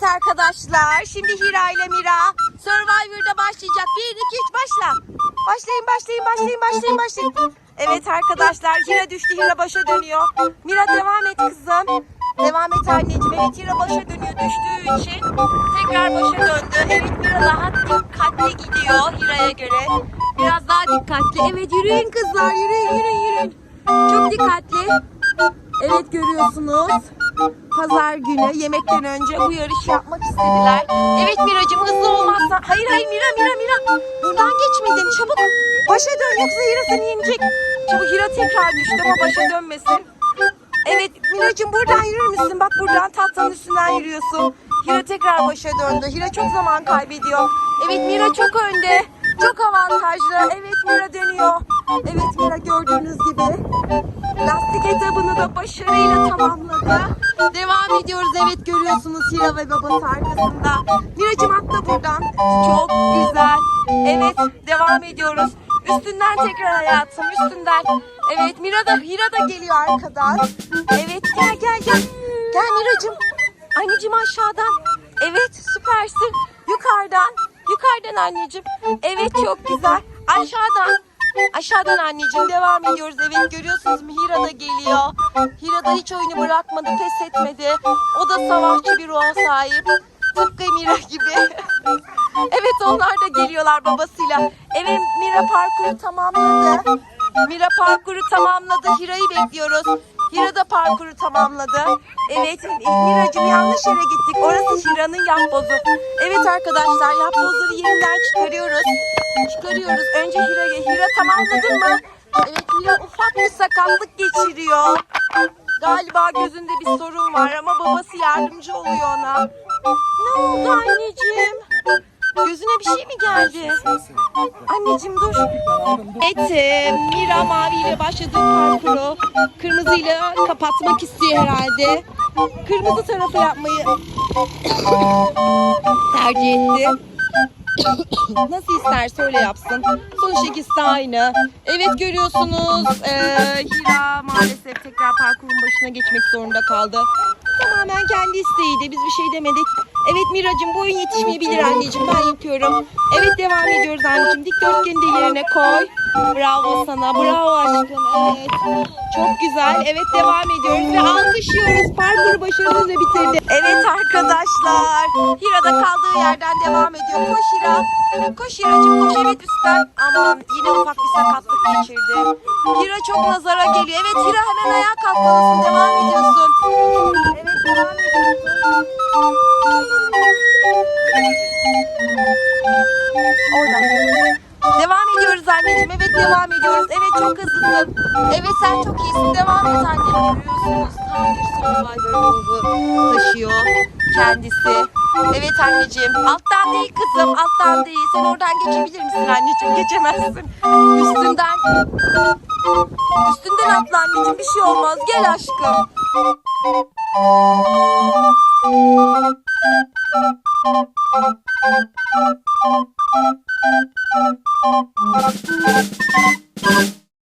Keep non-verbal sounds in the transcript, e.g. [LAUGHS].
Evet arkadaşlar şimdi Hira ile Mira Survivor'da başlayacak. 1, 2, 3 başla. Başlayın başlayın başlayın başlayın başlayın. Evet arkadaşlar Hira düştü Hira başa dönüyor. Mira devam et kızım. Devam et anneciğim. Evet Hira başa dönüyor düştüğü için. Tekrar başa döndü. Evet Mira daha dikkatli gidiyor Hira'ya göre. Biraz daha dikkatli. Evet yürüyün kızlar yürüyün yürüyün yürüyün. Çok dikkatli. Evet görüyorsunuz. Pazar günü yemekten önce bu yarışı yapmak istediler. Evet Miracım hızlı olmazsa. Hayır hayır Mira Mira Mira. Buradan geçmedin çabuk. Başa dön yoksa Hira seni yenecek. Çabuk Hira tekrar düştü ama başa dönmesin. Evet Miracım buradan yürür müsün? Bak buradan tahtanın üstünden yürüyorsun. Hira tekrar başa döndü. Hira çok zaman kaybediyor. Evet Mira çok önde. Çok avantajlı. Evet Mira dönüyor. Evet Mira gördüğünüz gibi da başarıyla tamamladı. Devam ediyoruz. Evet görüyorsunuz Hira ve babası arkasında. Miracım atla buradan. Çok güzel. Evet devam ediyoruz. Üstünden tekrar hayatım üstünden. Evet Mira da Hira da geliyor arkadan. Evet gel gel gel. Gel Miracım. Anneciğim aşağıdan. Evet süpersin. Yukarıdan. Yukarıdan anneciğim. Evet çok güzel. Aşağıdan. Aşağıdan anneciğim devam ediyoruz. Evet görüyorsunuz Hira da geliyor. Hira da hiç oyunu bırakmadı, pes etmedi. O da savaşçı bir ruha sahip. Tıpkı Mira gibi. [LAUGHS] evet onlar da geliyorlar babasıyla. Evet Mira parkuru tamamladı. Mira parkuru tamamladı. Hira'yı bekliyoruz. Hira da parkuru tamamladı. Evet Miracım yanlış yere gittik. Orası Hira'nın yapbozu. Evet arkadaşlar yapbozları yerinden çıkarıyoruz. Çıkarıyoruz. Önce Hira, Hira tamamladın mı? Evet Hira ufak bir sakatlık geçiriyor. Galiba gözünde bir sorun var ama babası yardımcı oluyor ona. Ne oldu anneciğim? Gözüne bir şey mi geldi? Anneciğim dur. Evet, e, Mira maviyle başladığı parkuru kırmızıyla kapatmak istiyor herhalde. Kırmızı tarafı yapmayı tercih etti. Nasıl isterse öyle yapsın. Sonuç ikisi aynı. Evet görüyorsunuz e, Hira maalesef tekrar parkurun başına geçmek zorunda kaldı. Tamamen kendi isteğiydi. Biz bir şey demedik. Evet Miracım boyun yetişmeyebilir anneciğim. Ben yapıyorum. Evet devam ediyoruz anneciğim. Dikdörtgeni de yerine koy. Bravo sana. Bravo aşkım. Evet. Çok güzel. Evet devam ediyoruz ve alkışlıyoruz. Parkuru başarıyla bitirdi. Evet arkadaşlar. Hira da kaldığı yerden devam ediyor. Koş Hira. Koş Hiracığım koş. Evet üstten. Aman yine ufak bir sakatlık geçirdi. Hira çok nazara geliyor. Evet Hira hemen ayağa kalkmalısın. Devam ediyorsun. Devam ediyoruz anneciğim. Evet devam ediyoruz. Evet çok hızlısın. Evet sen çok iyisin. Devam et anne. Görüyorsunuz tam bir soğuğa göre taşıyor kendisi. Evet anneciğim. Alttan değil kızım. Alttan değil. Sen oradan geçebilir misin anneciğim? Geçemezsin. Üstünden. Üstünden atla anneciğim. Bir şey olmaz. Gel aşkım.